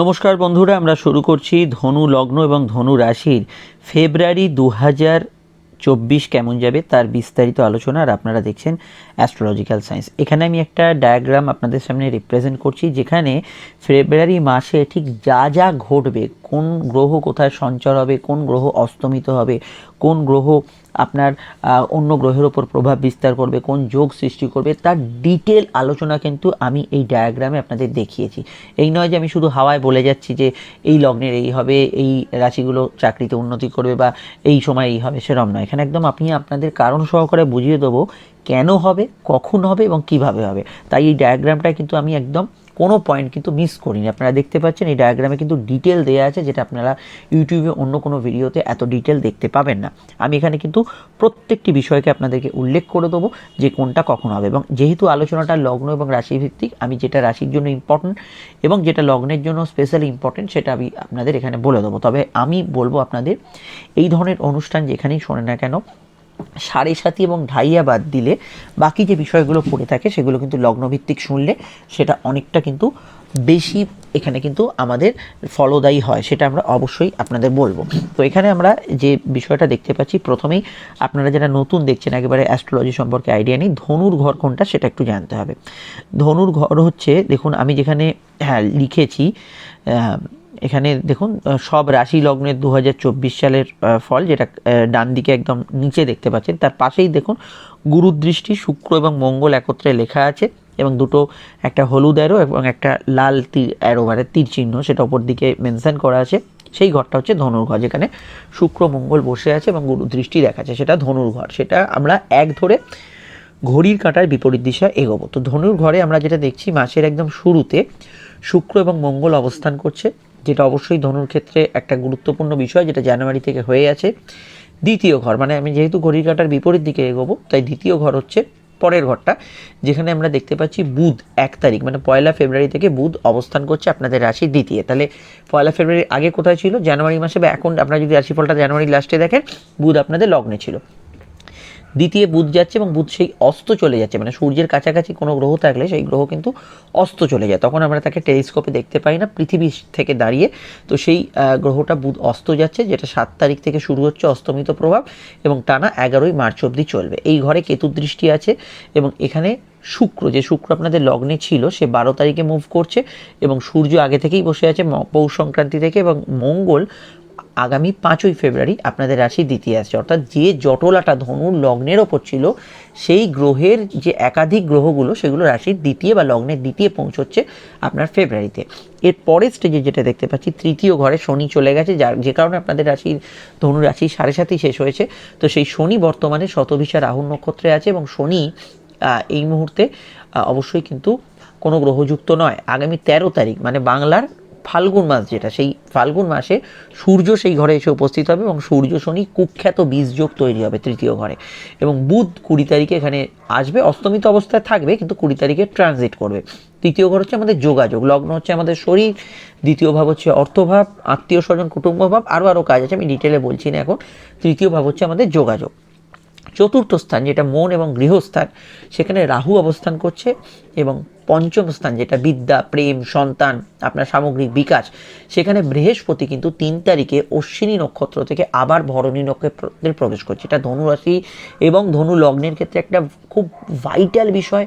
নমস্কার বন্ধুরা, আমরা শুরু করছি ধনু লগ্ন এবং ধনু রাশির ফেব্রুয়ারি দু হাজার চব্বিশ কেমন যাবে তার বিস্তারিত আলোচনা আর আপনারা দেখছেন অ্যাস্ট্রোলজিক্যাল সায়েন্স। এখানে আমি একটা ডায়াগ্রাম আপনাদের সামনে রিপ্রেজেন্ট করছি, যেখানে ফেব্রুয়ারি মাসে ঠিক যা যা ঘটবে, কোন গ্রহ কোথায় সঞ্চার হবে, কোন গ্রহ অস্তমিত হবে, কোন গ্রহ আপনার অন্য গ্রহের ওপর প্রভাব বিস্তার করবে, কোন যোগ সৃষ্টি করবে, তার ডিটেল আলোচনা কিন্তু আমি এই ডায়াগ্রামে আপনাদের দেখিয়েছি। এই নয় যে আমি শুধু হাওয়ায় বলে যাচ্ছি যে এই লগ্নের এই হবে, এই রাশিগুলো চাকরিতে উন্নতি করবে বা এই সময় এই হবে সেরম নয়। এখানে একদম আপনি আপনাদের কারণ সহকারে বুঝিয়ে দেবো কেন হবে, কখন হবে এবং কীভাবে হবে। তাই এই ডায়াগ্রামটা কিন্তু আমি একদম কোনো পয়েন্ট কিন্তু মিস করিনি। আপনারা দেখতে পাচ্ছেন, এই ডায়াগ্রামে কিন্তু ডিটেল দেওয়া আছে, যেটা আপনারা ইউটিউবে অন্য কোনো ভিডিওতে এত ডিটেল দেখতে পাবেন না। আমি এখানে কিন্তু প্রত্যেকটি বিষয়কে আপনাদেরকে উল্লেখ করে দেবো, যে কোনটা কখন হবে। এবং যেহেতু আলোচনাটা লগ্ন এবং রাশি ভিত্তিক আমি যেটা রাশির জন্য ইম্পর্টেন্ট এবং যেটা লগ্নের জন্য স্পেশালি ইম্পর্টেন্ট সেটা আমি আপনাদের এখানে বলে দেবো। তবে আমি বলব আপনাদের, এই ধরনের অনুষ্ঠান যেখানেই শোনে না কেন সাড়ে সাতি এবং ঢাইয়া বাদ দিলে বাকি যে বিষয়গুলো পড়ে থাকে সেগুলো কিন্তু লগ্নভিত্তিক শুনলে সেটা অনেকটা কিন্তু বেশি এখানে কিন্তু আমাদের ফলদায়ী হয়, সেটা আমরা অবশ্যই আপনাদের বলব। তো এখানে আমরা যে বিষয়টা দেখতে পাচ্ছি, প্রথমেই আপনারা যারা নতুন দেখছেন, একেবারে অ্যাস্ট্রোলজি সম্পর্কে আইডিয়া নেই, ধনুর ঘর কোনটা সেটা একটু জানতে হবে। ধনুর ঘর হচ্ছে, দেখুন আমি যেখানে হ্যাঁ লিখেছি এখানে দেখুন সব রাশি লগ্নের দু হাজার চব্বিশ সালের ফল যেটা ডান দিকে একদম নিচে দেখতে পাচ্ছেন। তার পাশেই দেখুন, গুরুদৃষ্টি, শুক্র এবং মঙ্গল একত্রে লেখা আছে এবং দুটো, একটা হলুদ অ্যারো এবং একটা লাল তীর অ্যারো মানে তীর চিহ্ন, সেটা ওপর দিকে মেনশন করা আছে। সেই ঘরটা হচ্ছে ধনুর ঘর যেখানে শুক্র, মঙ্গল বসে আছে এবং গুরু দৃষ্টি দেখাচ্ছে, সেটা ধনুর ঘর সেটা আমরা এক ধরে ঘড়ির কাঁটার বিপরীত দিশা এগোবো। তো ধনুর ঘরে আমরা যেটা দেখছি, মাসের একদম শুরুতে শুক্র এবং মঙ্গল অবস্থান করছে। যেটা অবশ্যই ধনুর ক্ষেত্রে একটা গুরুত্বপূর্ণ বিষয়, যেটা জানুয়ারি থেকে হয়ে আছে। দ্বিতীয় ঘর মানে আমি যেহেতু ঘড়ির কাঁটার বিপরীত দিকে এগোবো, তাই দ্বিতীয় ঘর হচ্ছে পরের ঘরটা, যেখানে আমরা দেখতে পাচ্ছি বুধ এক তারিখ মানে পয়লা ফেব্রুয়ারি থেকে বুধ অবস্থান করছে আপনাদের রাশি দ্বিতীয়। তাহলে পয়লা ফেব্রুয়ারি আগে কোথায় ছিল? জানুয়ারি মাসে বা এখন আপনারা যদি রাশিফলটা জানুয়ারি লাস্টে দেখেন, বুধ আপনাদের লগ্নে ছিল। দ্বিতীয় বুধ যাচ্ছে এবং বুধ সেই অস্ত চলে যাচ্ছে। মানে সূর্যের কাছাকাছি কোনো গ্রহ থাকলে সেই গ্রহ কিন্তু অস্ত চলে যায়। তখন আমরা তাকে টেলিস্কোপে দেখতে পাই না, পৃথিবী থেকে দাঁড়িয়ে। তো সেই গ্রহটা বুধ অস্ত যাচ্ছে, যেটা সাত তারিখ থেকে শুরু হচ্ছে অস্তমিত প্রভাব এবং টানা এগারোই মার্চ অবধি চলবে। এই ঘরে কেতু দৃষ্টি আছে এবং এখানে শুক্র, যে শুক্র আপনাদের লগ্নে ছিল, সে বারো তারিখে মুভ করছে এবং সূর্য আগে থেকেই বসে আছে পৌষ সংক্রান্তি থেকে এবং মঙ্গল আগামী পাঁচই ফেব্রুয়ারি আপনাদের রাশি দ্বিতীয় আসছে। অর্থাৎ যে জটলাটা ধনুর লগ্নের ওপর ছিল, সেই গ্রহের যে একাধিক গ্রহগুলো, সেগুলো রাশির দ্বিতীয় বা লগ্নের দ্বিতীয় পৌঁছচ্ছে আপনার ফেব্রুয়ারিতে। এর পরের স্টেজে যেটা দেখতে পাচ্ছি, তৃতীয় ঘরে শনি চলে গেছে, যার যে কারণে আপনাদের রাশির ধনু রাশি সাড়ে সাতই শেষ হয়েছে। তো সেই শনি বর্তমানে শতভিসা রাহু নক্ষত্রে আছে এবং শনি এই মুহূর্তে অবশ্যই কিন্তু কোনো গ্রহযুক্ত নয়। আগামী তেরো তারিখ মানে বাংলার ফাল্গুন মাস যেটা, সেই ফাল্গুন মাসে সূর্য সেই ঘরে এসে উপস্থিত হবে এবং সূর্য শনি কুখ্যাত বীজযোগ তৈরি হবে তৃতীয় ঘরে। এবং বুধ কুড়ি তারিখে এখানে আসবে অস্তমিত অবস্থায় থাকবে, কিন্তু কুড়ি তারিখে ট্রানজিট করবে। তৃতীয় ঘর হচ্ছে আমাদের যোগাযোগ, লগ্ন হচ্ছে আমাদের শরীর, দ্বিতীয় ভাব হচ্ছে অর্থভাব, আত্মীয় স্বজন, কুটুম্ব ভাব আরও আরও কাজ আছে, আমি ডিটেলে বলছি না এখন। তৃতীয় ভাব হচ্ছে আমাদের যোগাযোগ। চতুর্থ স্থান, যেটা মন এবং গৃহস্থান, সেখানে রাহু অবস্থান করছে এবং পঞ্চম স্থান, যেটা বিদ্যা, প্রেম, সন্তান, আপনার সামগ্রিক বিকাশ, সেখানে বৃহস্পতি কিন্তু তিন তারিখে অশ্বিনী নক্ষত্র থেকে আবার ভরণী নক্ষত্রে প্রবেশ করছে। এটা ধনুরাশি এবং ধনু লগ্নের ক্ষেত্রে একটা খুব ভাইটাল বিষয়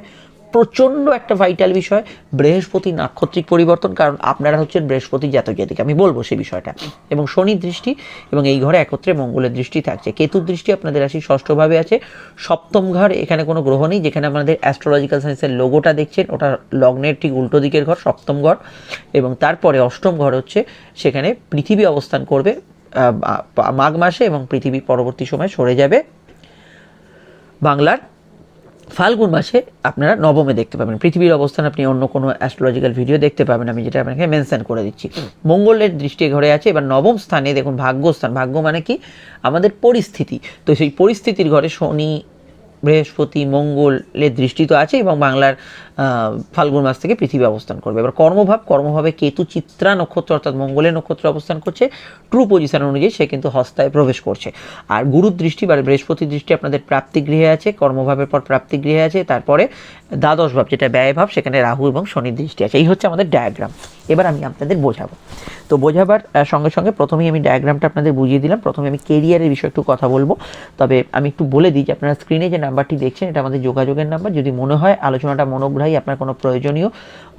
প্রচণ্ড একটা ভাইটাল বিষয়, বৃহস্পতি নাক্ষত্রিক পরিবর্তন, কারণ আপনারা হচ্ছেন বৃহস্পতি জাতক জাতিক আমি বলব সেই বিষয়টা। এবং শনির দৃষ্টি এবং এই ঘরে একত্রে মঙ্গলের দৃষ্টি থাকছে। কেতুর দৃষ্টি আপনাদের রাশি ষষ্ঠভাবে আছে। সপ্তম ঘর, এখানে কোনো গ্রহ নেই, যেখানে আমাদের অ্যাস্ট্রোলজিক্যাল সায়েন্সের লোগোটা দেখছেন। ওটা লগ্নের ঠিক উল্টো দিকের ঘর, সপ্তম ঘর। এবং তারপরে অষ্টম ঘর হচ্ছে, সেখানে পৃথিবী অবস্থান করবে মাঘ মাসে এবং পৃথিবী পরবর্তী সময় সরে যাবে। বাংলার ফাল্গুন মাসে আপনারা নবমে দেখতে পাবেন। পৃথিবীর অবস্থান আপনি অন্য কোনো অ্যাস্ট্রোলজিক্যাল ভিডিও দেখতে পাবেন। আমি যেটা আপনাকে মেনশন করে দিচ্ছি। মঙ্গলের দৃষ্টি ঘরে আছে। এবার নবম স্থানে দেখুন, ভাগ্যস্থান। ভাগ্য মানে কি? আমাদের পরিস্থিতি। তো সেই পরিস্থিতির ঘরে শনি বৃহস্পতি মঙ্গলের দৃষ্টি তো আছে এবং বাংলার ফাল্গুন মাস থেকে পৃথিবী অবস্থান করবে। এবার কর্মভাব, কর্মভাবে কেতু চিত্রা নক্ষত্র অর্থাৎ মঙ্গলের নক্ষত্র অবস্থান করছে। ট্রু পজিশন অনুযায়ী সে কিন্তু হস্তায় প্রবেশ করছে। আর গুরুর দৃষ্টি বা বৃহস্পতির দৃষ্টি আপনাদের প্রাপ্তিগৃহে আছে, কর্মভাবের পর প্রাপ্তিগৃহে আছে, তারপরে দ্বাদশ ভাব যেটা ব্যয়ভাব সেখানে রাহু এবং শনির দৃষ্টি আছে। এই হচ্ছে আমাদের ডায়াগ্রাম এবার আমি আপনাদের বোঝাবো। তো বোঝাবার সঙ্গে সঙ্গে প্রথমেই আমি ডায়াগ্রামটা আপনাদের বুঝিয়ে দিলাম। প্রথমে আমি কেরিয়ারের বিষয়ে একটু কথা বলব। তবে আমি একটু বলে দিই যে আপনারা স্ক্রিনে যে নাম্বারটি দেখছেন, এটা আমাদের যোগাযোগের নাম্বার যদি মনে হয় আলোচনাটা মনোগ্রাহী, আপনার কোনো প্রয়োজনীয়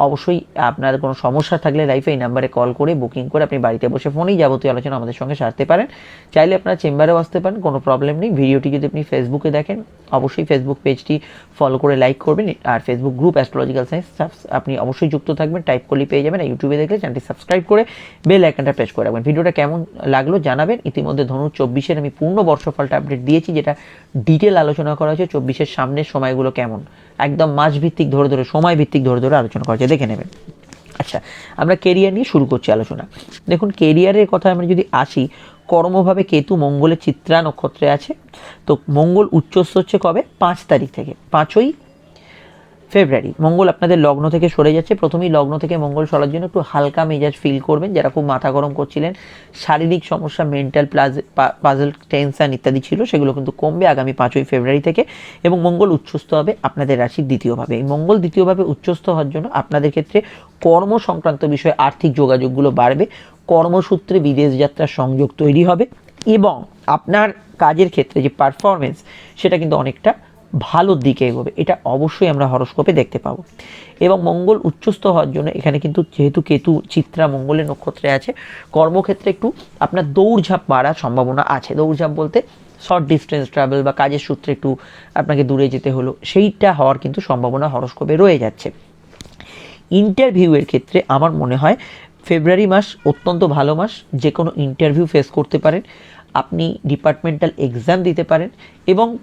অবশ্যই আপনার কোনো সমস্যা থাকলে লাইফে এই নাম্বারে কল করে বুকিং করে আপনি বাড়িতে বসে ফোনেই যাবতীয় আলোচনা আমাদের সঙ্গে সারতে পারেন। চাইলে আপনারা চেম্বারেও আসতে পারেন, কোনো প্রবলেম নেই। ভিডিওটি যদি আপনি ফেসবুকে দেখেন, অবশ্যই ফেসবুক পেজটি ফলো করে লাইক করবেন আর ফেসবুক গ্রুপ অ্যাস্ট্রোলজিক্যাল সায়েন্স আপনি অবশ্যই যুক্ত থাকবেন। টাইপ করলে পেয়ে যাবেন আর ইউটিউবে দেখলে চ্যানেলটি সাবস্ক্রাইব করে বেল আইকনটা প্রেস করে রাখবেন। ভিডিওটা কেমন লাগল জানাবেন। ইতিমধ্যে ধনু চব্বিশের আমি পূর্ণ বর্ষফলটা আপডেট দিয়েছি, যেটা ডিটেল আলোচনা করা হয়েছে। চব্বিশের সামনের সময়গুলো কেমন? একদম মাস ভিত্তিক ধরে ধরে সময় ভিত্তিক ধরে ধরে আলোচনা করা হয়েছে। দেখে নেবেন। আচ্ছা আমরা কেরিয়ার নিয়ে শুরু করছি আলোচনা। দেখুন কেরিয়ারের কথা আমরা যদি আসি, কর্মভাবে কেতু মঙ্গলের চিত্রা নক্ষত্রে আছে। তো মঙ্গল উচ্চস্থ হচ্ছে কবে? পাঁচ তারিখ থেকে। পাঁচই ফেব্রুয়ারি। মঙ্গল আপনাদের লগ্ন থেকে সরে যাচ্ছে। প্রথমেই লগ্ন থেকে মঙ্গল সরার জন্য একটু হালকা মেজাজ ফিল করবেন, যারা খুব মাথা গরম করছিলেন, শারীরিক সমস্যা মেন্টাল প্লাজ পাজল টেনশন ইত্যাদি ছিল, সেগুলো কিন্তু কমবে আগামী পাঁচই ফেব্রুয়ারি থেকে এবং মঙ্গল উচ্চস্থ হবে আপনাদের রাশির দ্বিতীয়ভাবে এই মঙ্গল দ্বিতীয়ভাবে উচ্চস্থ হওয়ার জন্য আপনাদের ক্ষেত্রে কর্ম সংক্রান্ত বিষয়ে আর্থিক যোগাযোগগুলো বাড়বে, কর্মসূত্রে বিদেশ যাত্রার সংযোগ তৈরি হবে এবং আপনার কাজের ক্ষেত্রে যে পারফরমেন্স সেটা কিন্তু অনেকটা ভালোর দিকে এগোবে। এটা অবশ্যই আমরা হরস্কোপে দেখতে পাবো। এবং মঙ্গল উচ্চস্থ হওয়ার জন্য এখানে কিন্তু যেহেতু কেতু, চিত্রা, মঙ্গলের নক্ষত্রে আছে, কর্মক্ষেত্রে একটু আপনার দৌড়ঝাঁপ বাড়ার সম্ভাবনা আছে। দৌড়ঝাঁপ বলতে শর্ট ডিস্টেন্স ট্রাভেল বা কাজের সূত্রে একটু আপনাকে দূরে যেতে হলো, সেইটা হওয়ার কিন্তু সম্ভাবনা হরস্কোপে রয়ে যাচ্ছে। ইন্টারভিউয়ের ক্ষেত্রে আমার মনে হয় ফেব্রুয়ারি মাস অত্যন্ত ভালো মাস যে কোনো ইন্টারভিউ ফেস করতে পারেন, আপনি ডিপার্টমেন্টাল এক্সাম দিতে পারেন এবং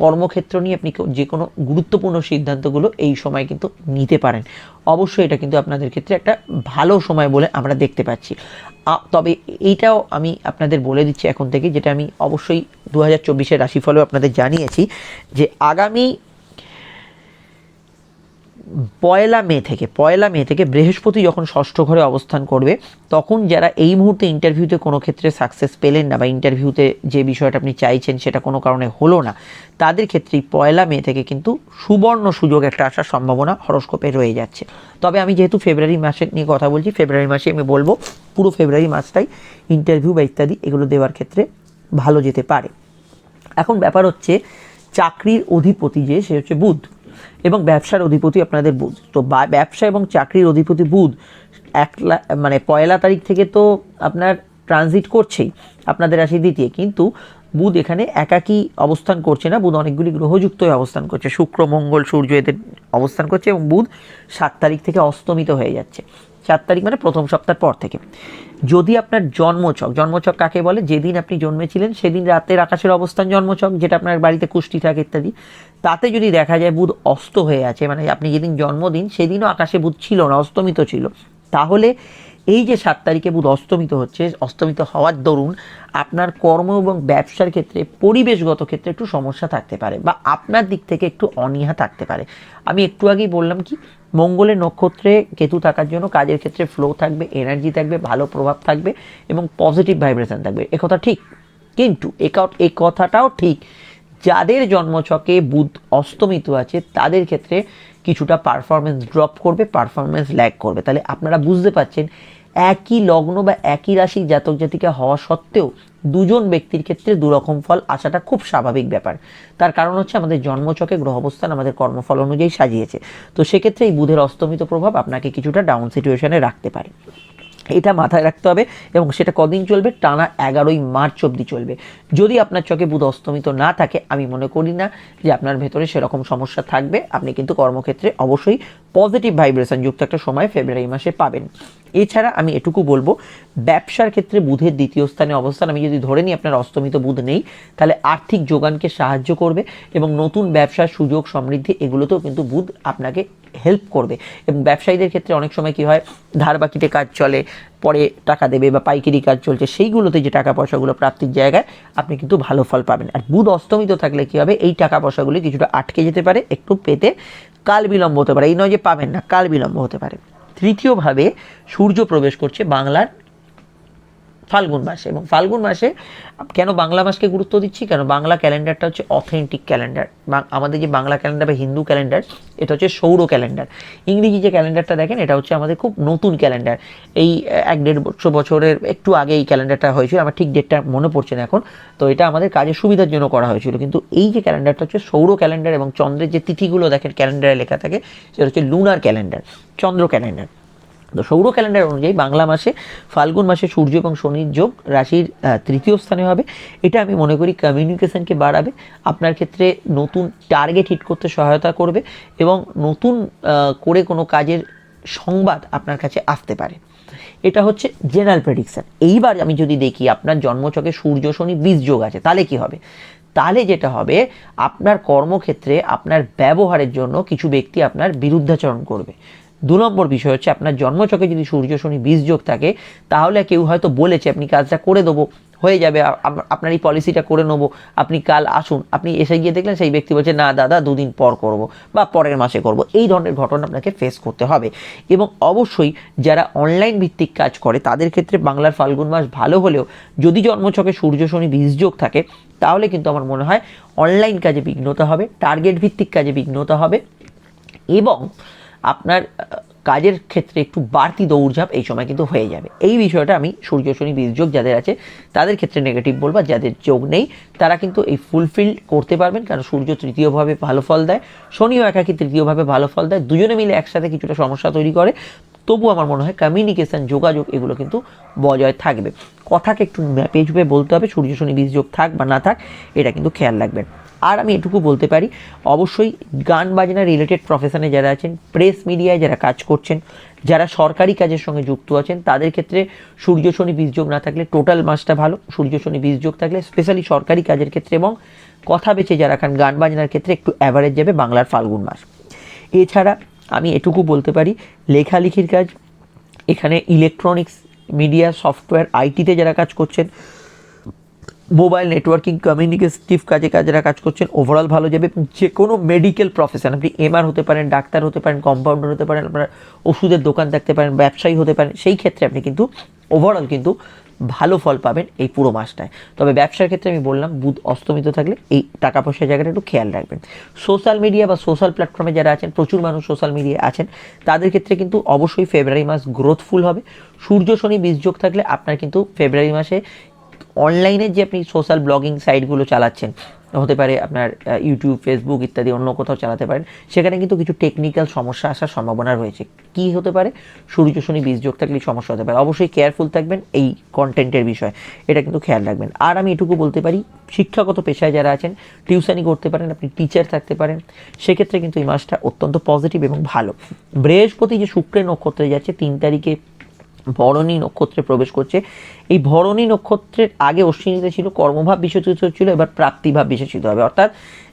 কর্মক্ষেত্র নিয়ে আপনি যে কোনো গুরুত্বপূর্ণ সিদ্ধান্তগুলো এই সময় কিন্তু নিতে পারেন। অবশ্যই এটা কিন্তু আপনাদের ক্ষেত্রে একটা ভালো সময় বলে আমরা দেখতে পাচ্ছি। তবে এইটাও আমি আপনাদের বলে দিচ্ছি এখন থেকে, যেটা আমি অবশ্যই দু হাজার চব্বিশের রাশিফলেও আপনাদের জানিয়েছি যে আগামী পয়লা মে থেকে, পয়লা মে থেকে বৃহস্পতি যখন ষষ্ঠ ঘরে অবস্থান করবে, তখন যারা এই মুহূর্তে ইন্টারভিউতে কোনো ক্ষেত্রে সাকসেস পেলেন না বা ইন্টারভিউতে যে বিষয়টা আপনি চাইছেন সেটা কোনো কারণে হলো না, তাদের ক্ষেত্রেই পয়লা মে থেকে কিন্তু সুবর্ণ সুযোগ একটা আসার সম্ভাবনা হরস্কোপে রয়ে যাচ্ছে। তবে আমি যেহেতু ফেব্রুয়ারি মাসের নিয়ে কথা বলছি, ফেব্রুয়ারি মাসে আমি বলব পুরো ফেব্রুয়ারি মাসটাই ইন্টারভিউ বা ইত্যাদি এগুলো দেওয়ার ক্ষেত্রে ভালো যেতে পারে। এখন ব্যাপার হচ্ছে চাকরির অধিপতি যে, সে হচ্ছে বুধ। এবং ব্যবসার অধিপতি আপনাদের বুধ। তো ব্যবসা এবং চাকরির অধিপতি বুধ, এক মানে পয়লা তারিখ থেকে তো আপনার ট্রানজিট করছেই, আপনাদের রাশি দ্বিতীয়। কিন্তু বুধ এখানে একাকী অবস্থান করছে না, বুধ অনেকগুলি গ্রহযুক্ত হয়ে অবস্থান করছে। শুক্র, মঙ্গল, সূর্য এদের অবস্থান করছে এবং বুধ সাত তারিখ থেকে অস্তমিত হয়ে যাচ্ছে। চার তারিখ মানে প্রথম সপ্তাহ পর থেকে। যদি আপনার জন্মছক জন্মছক কাকে বলে? যেদিন আপনি জন্মেছিলেন, সেদিন রাতের আকাশের অবস্থান জন্মছক, যেটা আপনার বাড়িতে কুষ্টি থাকে ইত্যাদি। তাতে যদি দেখা যায় বুধ অস্ত হয়ে আছে মানে আপনি যেদিন জন্মদিন, সেদিনও আকাশে বুধ ছিল না, অস্তমিত ছিল। তাহলে এই যে সাত তারিখে বুধ অস্তমিত হচ্ছে, অস্তমিত হওয়ার দরুন আপনার কর্ম এবং ব্যবসার ক্ষেত্রে, পরিবেশগত ক্ষেত্রে একটু সমস্যা থাকতে পারে বা আপনার দিক থেকে একটু অনীহা থাকতে পারে। আমি একটু আগেই বললাম কি মঙ্গলের নক্ষত্রে কেতু থাকার জন্য কাজের ক্ষেত্রে ফ্লো থাকবে এনার্জি থাকবে, ভালো প্রভাব থাকবে এবং পজিটিভ ভাইব্রেশন থাকবে। একথা ঠিক? কিন্তু এই কথাটাও ঠিক। যাদের জন্মছকে বুধ অস্তমিত আছে, তাদের ক্ষেত্রে কিছুটা পারফরমেন্স ড্রপ করবে পারফরমেন্স ল্যাগ করবে। তাহলে আপনারা বুঝতে পারছেন একই লগ্ন বা একই রাশি জাতক জাতিকা হওয়া সত্ত্বেও দুজন ব্যক্তির ক্ষেত্রে দুরকম ফল আসাটা খুব স্বাভাবিক ব্যাপার। তার কারণ হচ্ছে আমাদের জন্মচকে গ্রহ অবস্থান আমাদের কর্মফল অনুযায়ী সাজিয়েছে। তো সেক্ষেত্রে এই বুধের অস্তমিত প্রভাব আপনাকে কিছুটা ডাউন সিচুয়েশনে রাখতে পারে। এটা মাথায় রাখতে হবে এবং সেটা কদিন চলবে? টানা এগারোই মার্চ অবধি চলবে। যদি আপনার চোখে বুধ অস্তমিত না থাকে, আমি মনে করি না যে আপনার ভেতরে সেরকম সমস্যা থাকবে। আপনি কিন্তু কর্মক্ষেত্রে অবশ্যই পজিটিভ ভাইব্রেশন যুক্ত একটা সময় ফেব্রুয়ারি মাসে পাবেন। এছাড়া আমি এটুকু বলব, ব্যবসার ক্ষেত্রে বুধের দ্বিতীয় স্থানে অবস্থান, আমি যদি ধরে নিই আপনার অস্তমিত বুধ নেই, তাহলে আর্থিক যোগানকে সাহায্য করবে এবং নতুন ব্যবসার সুযোগ সমৃদ্ধি এগুলোতেও কিন্তু বুধ আপনাকে হেল্প করবে। এবং ব্যবসায়ীদের ক্ষেত্রে অনেক সময় কি হয়, ধার বাকিতে কাজ চলে পরে টাকা দেবে বা পাইকারি কাজ চলছে, সেইগুলোতে যে টাকা পয়সাগুলো প্রাপ্তির জায়গায়, আপনি কিন্তু ভালো ফল পাবেন। আর বুধ অস্তমিত থাকলে কী হবে? এই টাকা পয়সাগুলি কিছুটা আটকে যেতে পারে, একটু পেতে কাল বিলম্ব হতে পারে। এই নয় যে পাবেন না, কাল বিলম্ব হতে পারে। তৃতীয়ভাবে সূর্য প্রবেশ করছে বাংলার ফাল্গুন মাসে। এবং ফাল্গুন মাসে কেন বাংলা মাসকে গুরুত্ব দিচ্ছি? কেন বাংলা ক্যালেন্ডারটা হচ্ছে অথেন্টিক ক্যালেন্ডার বা আমাদের যে বাংলা ক্যালেন্ডার বা হিন্দু ক্যালেন্ডার এটা হচ্ছে সৌর ক্যালেন্ডার ইংরেজি যে ক্যালেন্ডারটা দেখেন, এটা হচ্ছে আমাদের খুব নতুন ক্যালেন্ডার এই এক দেড় বছর, বছরের একটু আগে এই ক্যালেন্ডারটা হয়েছিল, আমার ঠিক ডেটটা মনে পড়ছে না এখন। তো এটা আমাদের কাজের সুবিধার জন্য করা হয়েছিল। কিন্তু এই যে ক্যালেন্ডারটা হচ্ছে সৌর ক্যালেন্ডার এবং চন্দ্রের যে তিথিগুলো দেখেন ক্যালেন্ডারে লেখা থাকে, সেটা হচ্ছে লুনার ক্যালেন্ডার চন্দ্র ক্যালেন্ডার সৌর ক্যালেন্ডার অনুযায়ী বাংলা মাসে ফাল্গুন মাসে সূর্য এবং শনির যোগ রাশির তৃতীয় স্থানে হবে। এটা আমি মনে করি কমিউনিকেশনকে বাড়াবে। আপনার ক্ষেত্রে নতুন টার্গেট হিট করতে সহায়তা করবে এবং নতুন করে কোনো কাজের সংবাদ আপনার কাছে আসতে পারে। এটা হচ্ছে জেনারেল প্রেডিকশন এইবার আমি যদি দেখি আপনার জন্মচকে সূর্য, শনি, বীজ যোগ আছে, তাহলে কি হবে? তাহলে যেটা হবে, আপনার কর্মক্ষেত্রে আপনার ব্যবহারের জন্য কিছু ব্যক্তি আপনার বিরুদ্ধাচরণ করবে। দু নম্বর বিষয় হচ্ছে আপনার জন্মচকে যদি সূর্য, শনি, বীজ যোগ থাকে, তাহলে কেউ হয়তো বলেছে, আপনি কাজটা করে দেবো, হয়ে যাবে আপনার এই পলিসিটা করে নেব, আপনি কাল আসুন। আপনি এসে গিয়ে দেখলেন সেই ব্যক্তি বলছে, না দাদা, দুদিন পর করব বা পরের মাসে করব। এই ধরনের ঘটনা আপনাকে ফেস করতে হবে। এবং অবশ্যই যারা অনলাইন ভিত্তিক কাজ করে, তাদের ক্ষেত্রে বাংলার ফাল্গুন মাস ভালো হলেও যদি জন্মছকে সূর্য, শনি বীজযোগ থাকে, তাহলে কিন্তু আমার মনে হয় অনলাইন কাজে বিঘ্নতা হবে টার্গেট ভিত্তিক কাজে বিঘ্নতা হবে। এবং আপনার কাজের ক্ষেত্রে একটু বাড়তি দৌড়ঝাঁপ এই সময় কিন্তু হয়ে যাবে। এই বিষয়টা আমি সূর্য, শনি বীজযোগ যাদের আছে, তাদের ক্ষেত্রে নেগেটিভ বলব, যাদের যোগ নেই, তারা কিন্তু এই ফুলফিল করতে পারবেন, কারণ সূর্য তৃতীয়ভাবে ভালো ফল দেয়, শনিও একাকি তৃতীয়ভাবে ভালো ফল দেয়, দুজনে মিলে একসাথে কিছুটা সমস্যা তৈরি করে। তবু আমার মনে হয় কমিউনিকেশন যোগাযোগ এগুলো কিন্তু বজায় থাকবে। কথাকে একটু ম্যাপে ঝুপে বলতে হবে, সূর্য, শনি, বীজ যোগ থাক বা না থাক, এটা কিন্তু খেয়াল রাখবেন। আর আমি এটুকু বলতে পারি, অবশ্যই গান বাজনা রিলেটেড প্রফেশনে যারা আছেন প্রেস মিডিয়ায় যারা কাজ করছেন, যারা সরকারি কাজের সঙ্গে যুক্ত আছেন, তাদের ক্ষেত্রে সূর্য, শনি বীজযোগ না থাকলে টোটাল মাসটা ভালো। সূর্য, শনি বীজযোগ থাকলে স্পেশালি সরকারি কাজের ক্ষেত্রে এবং কথা বেছে যারা খান, গান বাজনার ক্ষেত্রে একটু অ্যাভারেজ যাবে বাংলার ফাল্গুন মাস। এছাড়া আমি এটুকু বলতে পারি, লেখালেখির কাজ, এখানে ইলেকট্রনিক্স মিডিয়া সফটওয়্যার আইটিতে যারা কাজ করছেন মোবাইল নেটওয়ার্কিং কমিউনিকেটিভ কাজে যারা কাজ করছেন ওভারঅল ভালো যাবে যে কোনো মেডিকেল প্রফেশন আপনি এমআর হতে পারেন, ডাক্তার হতে পারেন কম্পাউন্ডার হতে পারেন, আপনার ওষুধের দোকান থাকতে পারেন, ব্যবসায়ী হতে পারেন, সেই ক্ষেত্রে আপনি কিন্তু ওভারঅল কিন্তু ভালো ফল পাবেন এই পুরো মাসটায়। তবে ব্যবসার ক্ষেত্রে আমি বললাম, বুধ অস্তমিত থাকলে এই টাকা পয়সার জায়গাটা একটু খেয়াল রাখবেন। সোশ্যাল মিডিয়া বা সোশ্যাল প্ল্যাটফর্মে যারা আছেন, প্রচুর মানুষ সোশ্যাল মিডিয়ায় আছেন, তাদের ক্ষেত্রে কিন্তু অবশ্যই ফেব্রুয়ারি মাস গ্রোথফুল হবে। সূর্য, শনি বীজযোগ থাকলে আপনার কিন্তু ফেব্রুয়ারি মাসে অনলাইনে যে আপনি সোশ্যাল ব্লগিং সাইটগুলো চালাচ্ছেন, হতে পারে আপনার ইউটিউব ফেসবুক ইত্যাদি অন্য কোথাও চালাতে পারেন, সেখানে কিন্তু কিছু টেকনিক্যাল সমস্যা আসার সম্ভাবনা রয়েছে। কি হতে পারে? সূর্য, শনি, বীজ যোগ থাকলে সমস্যা হতে পারে। অবশ্যই কেয়ারফুল থাকবেন এই কন্টেন্টের বিষয়ে। এটা কিন্তু খেয়াল রাখবেন। আর আমি এটুকু বলতে পারি, শিক্ষাগত পেশায় যারা আছেন টিউশনি করতে পারেন, আপনি টিচার থাকতে পারেন, সেক্ষেত্রে কিন্তু এই মাসটা অত্যন্ত পজিটিভ এবং ভালো। বৃহস্পতি যে শুক্রের নক্ষত্রে যাচ্ছে, তিন তারিখে ভরণী নক্ষত্রে প্রবেশ করছে। এই ভরণী নক্ষত্রের আগে অশ্বিনীতে ছিল, কর্মভাব বিশেষিত ছিল, এবার প্রাপ্তিভাব বিশেষিত হবে। অর্থাৎ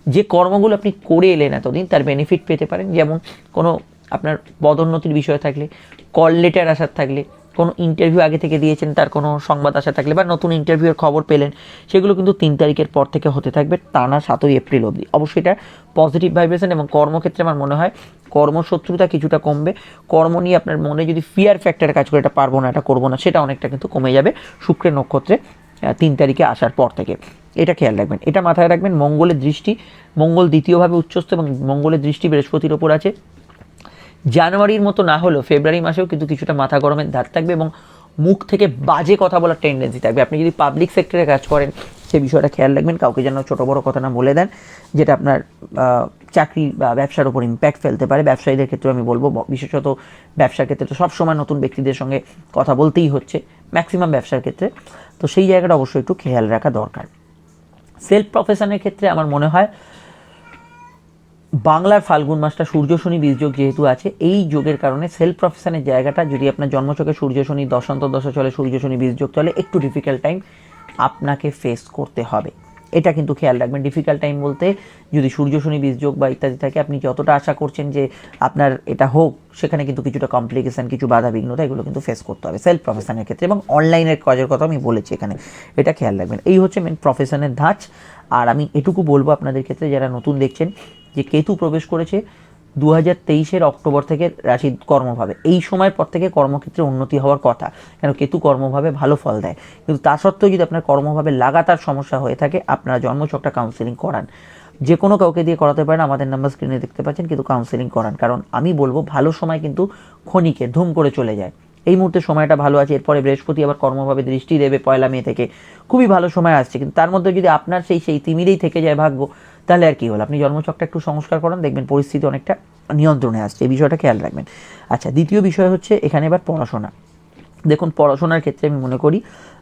যে কর্মগুলো আপনি করে এলেন এতদিন, তার বেনিফিট পেতে পারেন। যেমন কোনো আপনার পদোন্নতির বিষয় থাকলে কল লেটার আসার থাকলে কোনো ইন্টারভিউ আগে থেকে দিয়েছেন, তার কোনো সংবাদ আসা থাকলে বা নতুন ইন্টারভিউয়ের খবর পেলেন, সেগুলো কিন্তু তিন তারিখের পর থেকে হতে থাকবে টানা সাতই এপ্রিল অবধি। অবশ্যই এটা পজিটিভ ভাইব্রেশন এবং কর্মক্ষেত্রে আমার মনে হয় কর্মশত্রুতা কিছুটা কমবে। কর্ম নিয়ে আপনার মনে যদি ফিয়ার ফ্যাক্টরে কাজ করে, এটা পারব না, এটা করব না, সেটা অনেকটা কিন্তু কমে যাবে শুক্রের নক্ষত্রে তিন তারিখে আসার পর থেকে। এটা খেয়াল রাখবেন, এটা মাথায় রাখবেন মঙ্গলের দৃষ্টি, মঙ্গল দ্বিতীয়ভাবে উচ্চস্থ এবং মঙ্গলের দৃষ্টি বৃহস্পতির ওপর আছে। জানুয়ারির মতো না হলেও ফেব্রুয়ারি মাসেও কিন্তু কিছুটা মাথা গরমের ধার থাকবে এবং মুখ থেকে বাজে কথা বলার টেন্ডেন্সি থাকবে। আপনি যদি পাবলিক সেক্টরে কাজ করেন সেই বিষয়টা খেয়াল রাখবেন, কাউকে যেন ছোটো বড়ো কথা না বলে দেন, যেটা আপনার চাকরি বা ব্যবসার উপর ইম্প্যাক্ট ফেলতে পারে। ব্যবসায়ীদের ক্ষেত্রে আমি বলব বিশেষত ব্যবসার ক্ষেত্রে তো সবসময় নতুন ব্যক্তিদের সঙ্গে কথা বলতেই হচ্ছে ম্যাক্সিমাম ব্যবসার ক্ষেত্রে। তো সেই জায়গাটা অবশ্যই একটু খেয়াল রাখা দরকার। সেলফ প্রফেশনের ক্ষেত্রে আমার মনে হয় বাংলার ফাল্গুন মাসটা সূর্য, শনি বীজযোগ যেহেতু আছে, এই যোগের কারণে সেলফ প্রফেশনের জায়গাটা যদি আপনার জন্মচকে সূর্য, শনি, দশান্ত দশা চলে, সূর্য, শনি বীজযোগ চলে, একটু ডিফিকাল্ট টাইম আপনাকে ফেস করতে হবে। এটা কিন্তু খেয়াল রাখবেন। ডিফিকাল্ট টাইম বলতে যদি সূর্য, শনি, বীজ যোগ বা ইত্যাদি থাকে, আপনি যতটা আশা করছেন যে আপনার এটা হোক, সেখানে কিন্তু কিছুটা কমপ্লিকেশান কিছু বাধা বিঘ্নতা এগুলো কিন্তু ফেস করতে হবে সেলফ প্রফেশনের ক্ষেত্রে এবং অনলাইনের কাজের কথা আমি বলেছি এখানে। এটা খেয়াল রাখবেন। এই হচ্ছে মেন প্রফেশনের ধাঁচ। আর আমি এটুকু বলব আপনাদের ক্ষেত্রে, যারা নতুন দেখছেন যে কেতু প্রবেশ করেছে দু হাজার তেইশের অক্টোবর থেকে রাশি কর্মভাবে এই সময়ের পর থেকে কর্মক্ষেত্রে উন্নতি হওয়ার কথা। কেন কেতু কর্মভাবে ভালো ফল দেয়। কিন্তু তা সত্ত্বেও যদি আপনার কর্মভাবে লাগাতার সমস্যা হয়ে থাকে, আপনারা জন্মচকটা কাউন্সিলিং করান। যে কোনো কাউকে দিয়ে করাতে পারেন, আমাদের নাম্বার স্ক্রিনে দেখতে পাচ্ছেন, কিন্তু কাউন্সিলিং করান। কারণ আমি বলব, ভালো সময় কিন্তু খনিকে ধুম করে চলে যায়। এই মুহূর্তে সময়টা ভালো আছে, এরপরে বৃহস্পতি আবার কর্মভাবে দৃষ্টি দেবে পয়লা মে থেকে। খুবই ভালো সময় আসছে। কিন্তু তার মধ্যে যদি আপনার সেই সেই তিমিরেই থেকে যায় ভাগ্য তাহলে আর কি হলো? আপনি জন্মচকটা একটু সংস্কার করান, দেখবেন পরিস্থিতি অনেকটা নিয়ন্ত্রণে আসছে। এই বিষয়টা খেয়াল রাখবেন। আচ্ছা দ্বিতীয় বিষয় হচ্ছে এখানে এবার পড়াশোনা। দেখুন, পড়াশোনার ক্ষেত্রে আমি মনে করি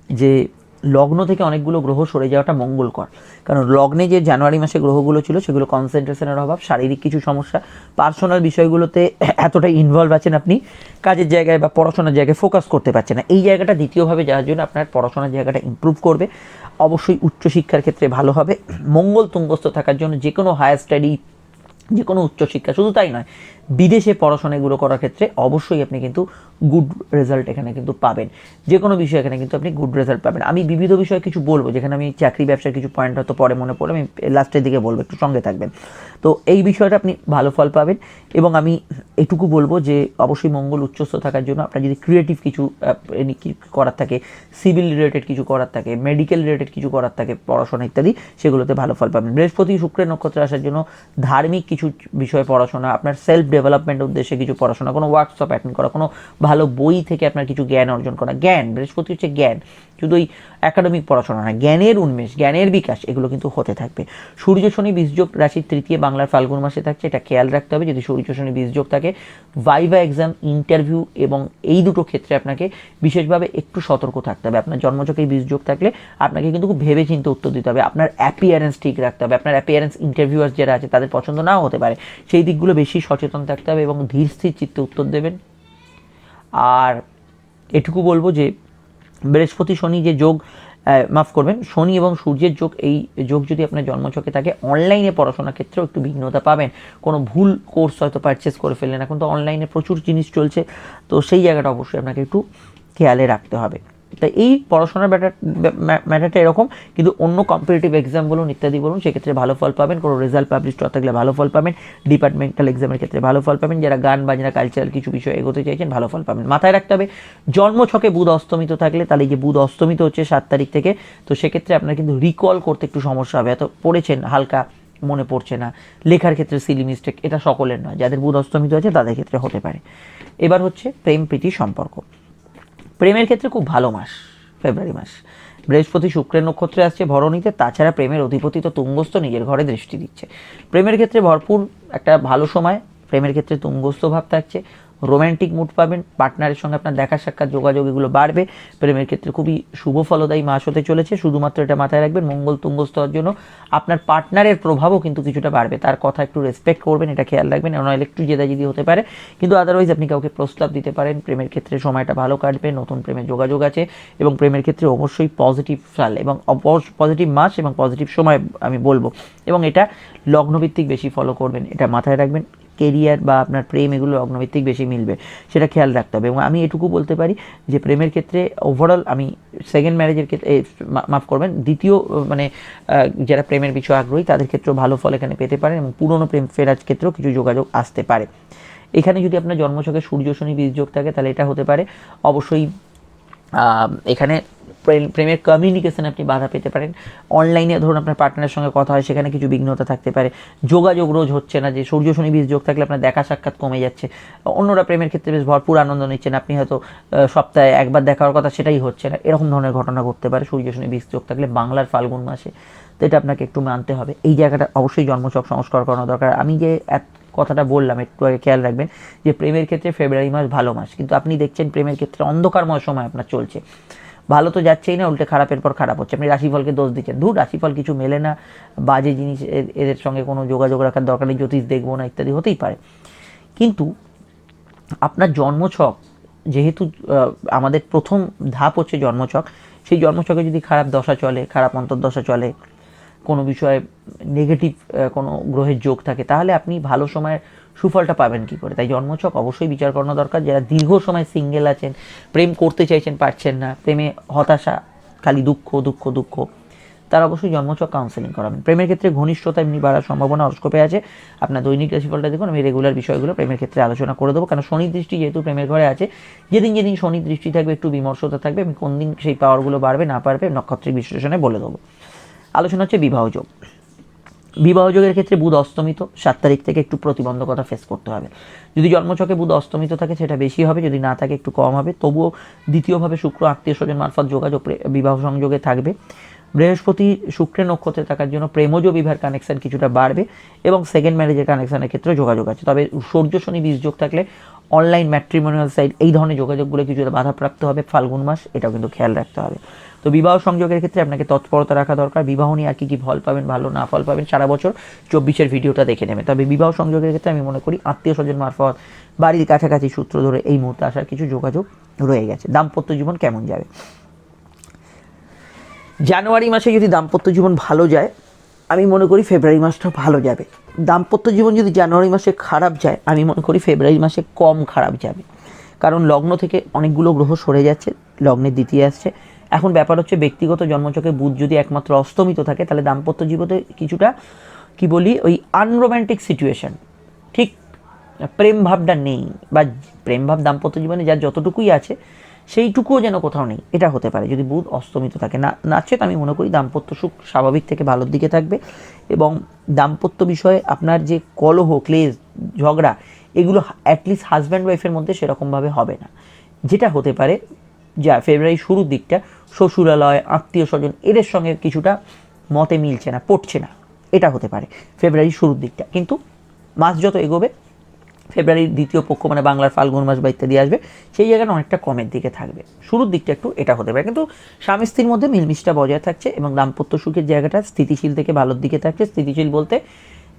যে লগ্ন থেকে অনেকগুলো গ্রহ সরে যাওয়াটা মঙ্গলকর। কারণ লগ্নে যে জানুয়ারি মাসে গ্রহগুলো ছিল, সেগুলো কনসেন্ট্রেশনের অভাব, শারীরিক কিছু সমস্যা পার্সোনাল বিষয়গুলোতে এতটা ইনভলভ আছেন আপনি, কাজের জায়গায় বা পড়াশোনার জায়গায় ফোকাস করতে পারছেন না। এই জায়গাটা দ্বিতীয়ভাবে যাওয়ার জন্য আপনার পড়াশোনার জায়গাটা ইমপ্রুভ করবে। অবশ্যই উচ্চশিক্ষার ক্ষেত্রে ভালো হবে। মঙ্গল তুঙ্গস্থ থাকার জন্য যে কোনো হায়ার স্টাডি যে কোনো উচ্চশিক্ষা, শুধু তাই নয় বিদেশে পড়াশোনা এগুলো করার ক্ষেত্রে অবশ্যই আপনি কিন্তু গুড রেজাল্ট এখানে কিন্তু পাবেন। যে কোনো বিষয় এখানে কিন্তু আপনি গুড রেজাল্ট পাবেন। আমি বিবিধ বিষয়ে কিছু বলব, যেখানে আমি চাকরি ব্যবসার কিছু পয়েন্ট হয়তো পরে মনে পড়ে আমি লাস্টের দিকে বলব, একটু সঙ্গে থাকবেন। তো এই বিষয়টা আপনি ভালো ফল পাবেন এবং আমি এটুকু বলব যে অবশ্যই মঙ্গল উচ্চস্থ থাকার জন্য আপনার যদি ক্রিয়েটিভ কিছু করার থাকে সিভিল রিলেটেড কিছু করার থাকে মেডিকেল রিলেটেড কিছু করার থাকে, পড়াশোনা ইত্যাদি, সেগুলোতে ভালো ফল পাবেন। বৃহস্পতি শুক্রের নক্ষত্রে আসার জন্য ধার্মিক কিছু বিষয়ে পড়াশোনা, আপনার সেলফ ডেভেলপমেন্টের উদ্দেশ্যে কিছু পড়াশোনা, কোনো ওয়ার্কশপ অ্যাটেন্ড করা, কোনো ভালো বই থেকে আপনার কিছু জ্ঞান অর্জন করা। জ্ঞান বৃহস্পতি হচ্ছে জ্ঞান, শুধু ওই একাডেমিক পড়াশোনা না, জ্ঞানের উন্মেষ, জ্ঞানের বিকাশ, এগুলো কিন্তু হতে থাকবে। সূর্য, শনি বীজযোগ রাশির তৃতীয় বাংলার ফাল্গুন মাসে থাকছে, এটা খেয়াল রাখতে হবে। যদি সূর্য, শনি বীজযোগ থাকে ভাইভা এক্সাম ইন্টারভিউ এবং এই দুটো ক্ষেত্রে আপনাকে বিশেষভাবে একটু সতর্ক থাকতে হবে। আপনার জন্মচকে বীজযোগ থাকলে আপনাকে কিন্তু খুব ভেবে চিন্তে উত্তর দিতে হবে। আপনার অ্যাপিয়ারেন্স ঠিক রাখতে হবে। আপনার অ্যাপিয়ারেন্স ইন্টারভিউয়ার্স যারা আছে, তাদের পছন্দ নাও হতে পারে। সেই দিকগুলো বেশি সচেতন থাকতে হবে এবং ধীর স্থির চিত্তে উত্তর দেবেন। আর এটুকু বলব যে, বৃহস্পতি শনি যে যোগ মাফ করবেন, শনি এবং সূর্যের যোগ, এই যোগ যদি আপনার জন্মচকে থাকে অনলাইনে পড়াশোনার ক্ষেত্রেও একটু বিঘ্নতা পাবেন। কোনো ভুল কোর্স হয়তো পারচেস করে ফেললেন। এখন তো অনলাইনে প্রচুর জিনিস চলছে, তো সেই জায়গাটা অবশ্যই আপনাকে একটু খেয়ালে রাখতে হবে। তাই এই পড়াশোনার ব্যাটার ম্যাটারটা এরকম, কিন্তু অন্য কম্পিটিটিভ এক্সাম বলুন ইত্যাদি বলুন, সেক্ষেত্রে ভালো ফল পাবেন। কোনো রেজাল্ট পাবলিশ হওয়া থাকলে ভালো ফল পাবেন। ডিপার্টমেন্টাল এক্সামের ক্ষেত্রে ভালো ফল পাবেন। যারা গান, বাজনা কালচারাল কিছু বিষয় এগোতে চাইছেন, ভালো ফল পাবেন। মাথায় রাখতে হবে জন্মছকে বুধ অস্তমিত থাকলে, তাহলে যে বুধ অস্তমিত হচ্ছে সাত তারিখ থেকে, তো সেক্ষেত্রে আপনার কিন্তু রিকল করতে একটু সমস্যা হবে। এত পড়েছেন, হালকা মনে পড়ছে না। লেখার ক্ষেত্রে সিলি মিস্টেক এটা সকলের নয়। যাদের বুধ অস্তমিত আছে, তাদের ক্ষেত্রে হতে পারে। এবার হচ্ছে প্রেম প্রীতি সম্পর্ক। প্রেমের ক্ষেত্রে খুব ভালো মাস, ফেব্রুয়ারি মাস। বৃহস্পতি শুক্রের নক্ষত্রে আসছে ভরণীতে, তাছাড়া প্রেমের অধিপতি তো তুঙ্গস্থ নিজের ঘরে দৃষ্টি দিচ্ছে। প্রেমের ক্ষেত্রে ভরপুর একটা ভালো সময়, প্রেমের ক্ষেত্রে তুঙ্গস্থ ভাব থাকছে। রোম্যান্টিক মুড পাবেন, পার্টনারের সঙ্গে আপনার দেখা সাক্ষাৎ, যোগাযোগ এগুলো বাড়বে। প্রেমের ক্ষেত্রে খুবই শুভ ফলদায়ী মাস হতে চলেছে, শুধুমাত্র এটা মাথায় রাখবেন, মঙ্গল তুঙ্গস্থ হওয়ার জন্য আপনার পার্টনারের প্রভাবও কিন্তু কিছুটা বাড়বে। তার কথা একটু রেসপেক্ট করবেন, এটা খেয়াল রাখবেন নইলে একটু জেদাজিদি হতে পারে। কিন্তু আদারওয়াইজ আপনি কাউকে প্রস্তাব দিতে পারেন, প্রেমের ক্ষেত্রে সময়টা ভালো কাটবে, নতুন প্রেমের যোগাযোগ আছে এবং প্রেমের ক্ষেত্রে অবশ্যই পজিটিভ সাল এবং পজিটিভ মাস এবং পজিটিভ সময় আমি বলব। এবং এটা লগ্নভিত্তিক বেশি ফলো করবেন, এটা মাথায় রাখবেন। কেরিয়ার বা আপনার প্রেম এগুলো লগ্নভিত্তিক বেশি মিলবে, সেটা খেয়াল রাখতে হবে। এবং আমি এটুকু বলতে পারি যে প্রেমের ক্ষেত্রে ওভারঅল আমি সেকেন্ড ম্যারেজের ক্ষেত্রে মাফ করবেন, দ্বিতীয় মানে যারা প্রেমের বিষয়ে আগ্রহী তাদের ক্ষেত্রেও ভালো ফল এখানে পেতে পারেন এবং পুরনো প্রেম ফেরার ক্ষেত্রেও কিছু যোগাযোগ আসতে পারে। এখানে যদি আপনার জন্মছকে সূর্য, শনি, বীজ যোগ থাকে তাহলে এটা হতে পারে। অবশ্যই এখানে প্রেমের কমিউনিকেশনে আপনি বাধা পেতে পারেন। অনলাইনে ধরুন আপনার পার্টনারের সঙ্গে কথা হয়, সেখানে কিছু বিঘ্নতা থাকতে পারে। যোগাযোগ রোজ হচ্ছে না, যে সূর্য, শনি, বীজ যোগ থাকলে আপনার দেখা সাক্ষাৎ কমে যাচ্ছে। অন্যরা প্রেমের ক্ষেত্রে বেশ ভরপুর আনন্দ নিচ্ছেন, আপনি হয়তো সপ্তাহে একবার দেখার কথা সেটাই হচ্ছে না। এরকম ধরনের ঘটনা ঘটতে পারে। সূর্য, শনি, বীজ যোগ থাকলে বাংলার ফাল্গুন মাসে। তো এটা আপনাকে একটু মানতে হবে। এই জায়গাটা অবশ্যই জন্মচক সংস্কার করানো দরকার। আমি যে কথাটা বললাম, একটু আগে খেয়াল রাখবেন, যে প্রেমের ক্ষেত্রে ফেব্রুয়ারি মাস ভালো মাস। কিন্তু আপনি দেখছেন প্রেমের ক্ষেত্রে অন্ধকারময় সময় আপনার চলছে। ভালো তো যাচ্ছেই না, উল্টে খারাপের পর খারাপ হচ্ছে। আপনি রাশিফলকে দোষ দিচ্ছেন। ধুর, রাশিফল কিছু মেলে না, বাজে জিনিস এদের সঙ্গে কোনো যোগাযোগ রাখার দরকার নেই, জ্যোতিষ দেখব না, ইত্যাদি, হতেই পারে। কিন্তু আপনার জন্মছক, যেহেতু আমাদের প্রথম ধাপ হচ্ছে জন্মছক, সেই জন্মছকে যদি খারাপ দশা চলে, খারাপ অন্তর্দশা চলে, কোনো বিষয়ে নেগেটিভ কোনো গ্রহের যোগ থাকে, তাহলে আপনি ভালো সময়ের সুফলটা পাবেন কি করে? তাই জন্মছক অবশ্যই বিচার করানো দরকার। যারা দীর্ঘ সময় সিঙ্গেল আছেন, প্রেম করতে চাইছেন, পারছেন না, প্রেমে হতাশা, খালি দুঃখ দুঃখ দুঃখ, তার অবশ্যই জন্মছক কাউন্সেলিং করাবেন। প্রেমের ক্ষেত্রে ঘনিষ্ঠতা এমনি বাড়ার সম্ভাবনা অস্কোপে আছে। আপনার দৈনিক রাশিফলটা দেখুন, আমি রেগুলার বিষয়গুলো প্রেমের ক্ষেত্রে আলোচনা করে দেবো। কারণ শনি দৃষ্টি যেহেতু প্রেমের ঘরে আছে, যেদিন যেদিন শনি দৃষ্টি থাকবে, একটু বিমর্ষতা থাকবে, আমি কোন দিন সেই পাওয়ারগুলো বাড়বে, না পারবে নক্ষত্রিক বিশ্লেষণে বলে দেবো। আলোচনা হচ্ছে বিবাহ যোগ বিবাহ যোগের ক্ষেত্রে বুধ অস্তমিত সাত তারিখ থেকে একটু প্রতিবন্ধকতা ফেস করতে হবে। যদি জন্মছকে বুধ অস্তমিত থাকে, সেটা বেশি হবে, যদি না থাকে একটু কম হবে। তবুও দ্বিতীয়ভাবে শুক্র, আত্মীয় স্বজন মারফত যোগাযোগ বিবাহ সংযোগে থাকবে। বৃহস্পতি শুক্রের নক্ষত্রে থাকার জন্য প্রেমজ বিবাহের কানেকশন কিছুটা বাড়বে এবং সেকেন্ড ম্যারেজের কানেকশানের ক্ষেত্রে যোগাযোগ আছে। তবে সূর্য, শনি, বীজ যোগ থাকলে অনলাইন ম্যাট্রিমোনিয়াল সাইট এই ধরনের যোগাযোগগুলো কিছুটা বাধাপ্রাপ্ত হবে। ফাল্গুন মাস, এটাও কিন্তু খেয়াল রাখতে হবে। তো বিবাহ সংযোগের ক্ষেত্রে আপনাকে তৎপরতা রাখা দরকার। বিবাহ নিয়ে আর কি কি ফল পাবেন, ভালো না ফল পাবেন, সারা বছর চব্বিশের ভিডিওটা দেখে নেবেন। তবে বিবাহ সংযোগের ক্ষেত্রে আমি মনে করি আত্মীয় স্বজন মারফত বাড়ির কাছাকাছি সূত্র ধরে এই মুহূর্তে আসার কিছু যোগাযোগ রয়ে গেছে। দাম্পত্য জীবন কেমন যাবে? জানুয়ারি মাসে যদি দাম্পত্য জীবন ভালো যায়, আমি মনে করি ফেব্রুয়ারি মাসটা ভালো যাবে। দাম্পত্য জীবন যদি জানুয়ারি মাসে খারাপ যায়, আমি মনে করি ফেব্রুয়ারি মাসে কম খারাপ যাবে। কারণ লগ্ন থেকে অনেকগুলো গ্রহ সরে যাচ্ছে, লগ্নের দ্বিতীয় আসছে। এখন ব্যাপার হচ্ছে ব্যক্তিগত জন্মচকে বুধ যদি একমাত্র অস্তমিত থাকে, তাহলে দাম্পত্য জীবনে কিছুটা, কি বলি, ওই আনরোম্যান্টিক সিচুয়েশন ঠিক, প্রেম ভাবটা নেই, বা প্রেম ভাব দাম্পত্য জীবনে যার যতটুকুই আছে, সেইটুকুও যেন কোথাও নেই, এটা হতে পারে। যদি বুধ অস্তমিত থাকে, না, নাচেত আমি মনে করি দাম্পত্য সুখ স্বাভাবিক থেকে ভালোর দিকে থাকবে, এবং দাম্পত্য বিষয়ে আপনার যে কলহ ক্লেজ ঝগড়া, এগুলো অ্যাটলিস্ট হাজব্যান্ড ওয়াইফের মধ্যে সেরকমভাবে হবে না। যেটা হতে পারে যা ফেব্রুয়ারি শুরুর দিকটা, শ্বশুরালয়, আত্মীয় স্বজন, এদের সঙ্গে কিছুটা মতে মিলছে না, পড়ছে না। এটা হতে পারে ফেব্রুয়ারি শুরুর দিকটা। কিন্তু মাস যত এগোবে, ফেব্রুয়ারির দ্বিতীয় পক্ষ মানে বাংলার ফাল্গুন মাস বা ইত্যাদি আসবে, সেই জায়গাটা অনেকটা কমের দিকে থাকবে। শুরুর দিকটা একটু এটা হতে পারে। কিন্তু স্বামী স্ত্রীর মধ্যে মিলমিশটা বজায় থাকছে এবং দাম্পত্য সুখের জায়গাটা স্থিতিশীল থেকে ভালোর দিকে থাকছে। স্থিতিশীল বলতে